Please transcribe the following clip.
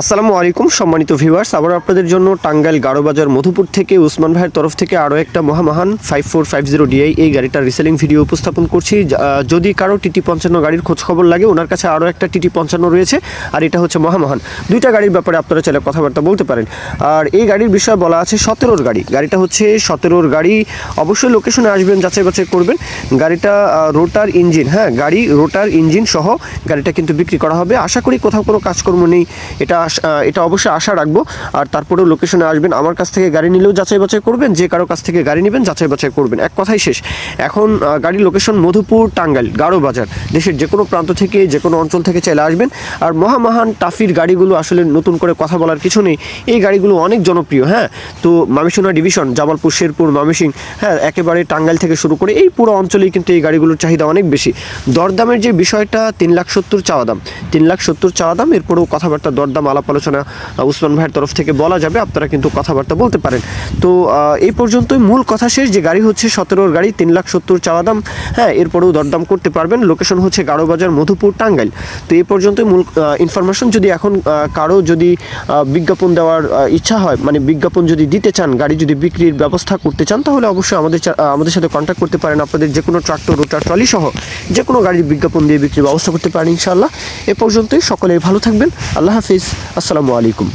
আসসালামু আলাইকুম, সম্মানিত ভিউয়ার্স। আবার আপনাদের জন্য টাঙ্গাইল গাড়োবাজার মধুপুর থেকে উসমান ভাইয়ের তরফ থেকে আরও একটা মহামাহান five four five zero DI এই গাড়িটার রিসেলিং ভিডিও উপস্থাপন করছি। যদি কারও টিটি পঞ্চান্ন গাড়ির খোঁজখবর লাগে, ওনার কাছে আরও একটা টিটি পঞ্চান্ন রয়েছে, আর এটা হচ্ছে মহামাহান। দুইটা গাড়ির ব্যাপারে আপনারা চাইলে কথাবার্তা বলতে পারেন। আর এই গাড়ির বিষয়ে বলা আছে সতেরোর গাড়ি। গাড়িটা হচ্ছে সতেরোর গাড়ি। অবশ্যই লোকেশনে আসবেন, যাচাই বাছাই করবেন। গাড়িটা রোটার ইঞ্জিন হ্যাঁ গাড়ি রোটার ইঞ্জিন সহ গাড়িটা কিন্তু বিক্রি করা হবে। আশা করি কোথাও কোনো কাজকর্ম নেই। এটা এটা অবশ্যই আশা রাখব। আর তারপরেও লোকেশনে আসবেন। আমার কাছ থেকে গাড়ি নিলেও যাচাই বাছাই করবেন। যে কারও কাছ থেকে গাড়ি নেবেন, যাচাই বাছাই করবেন। এক কথাই শেষ। এখন গাড়ির লোকেশন মধুপুর, টাঙ্গাইল গারো বাজার দেশের যে কোনো প্রান্ত থেকে, যে কোনো অঞ্চল থেকে চলে আসবেন। আর মহামাহান টাফির গাড়িগুলো আসলে নতুন করে কথা বলার কিছু নেই। এই গাড়িগুলো অনেক জনপ্রিয় হ্যাঁ? তো মামিসোনা ডিভিশন, জামালপুর, শেরপুর, মামিসিং হ্যাঁ একেবারে টাঙ্গাইল থেকে শুরু করে এই পুরো অঞ্চলেই কিন্তু এই গাড়িগুলোর চাহিদা অনেক বেশি। দরদামের যে বিষয়টা, তিন লাখ সত্তর চাওয়া দাম। তিন লাখ সত্তর চাওয়া দাম। এরপরেও কথাবার্তা দরদাম আলাপ আলোচনা উসমান ভাইয়ের তরফ থেকে বলা যাবে, আপনারা কিন্তু কথাবার্তা বলতে পারেন। তো এই পর্যন্তই মূল কথা শেষ, যে গাড়ি হচ্ছে সতেরোর গাড়ি, তিন লাখ সত্তর চাওয়া দাম। হ্যাঁ এরপরেও দরদাম করতে পারবেন। লোকেশন হচ্ছে গাড়োবাজার মধুপুর, টাঙ্গাইল। তো এই পর্যন্তই মূল ইনফরমেশন যদি এখন কারও যদি বিজ্ঞাপন দেওয়ার ইচ্ছা হয় মানে বিজ্ঞাপন যদি দিতে চান, গাড়ি যদি বিক্রির ব্যবস্থা করতে চান, তাহলে অবশ্যই আমাদের আমাদের সাথে কন্ট্যাক্ট করতে পারেন আপনাদের যে কোনো ট্রাক্টর রোটার ট্রলি সহ যে কোনো গাড়ির বিজ্ঞাপন দিয়ে বিক্রির ব্যবস্থা করতে পারেন, ইনশাআল্লাহ। এ পর্যন্তই সকলে ভালো থাকবেন। আল্লাহ হাফিজ। আসসালামু আলাইকুম।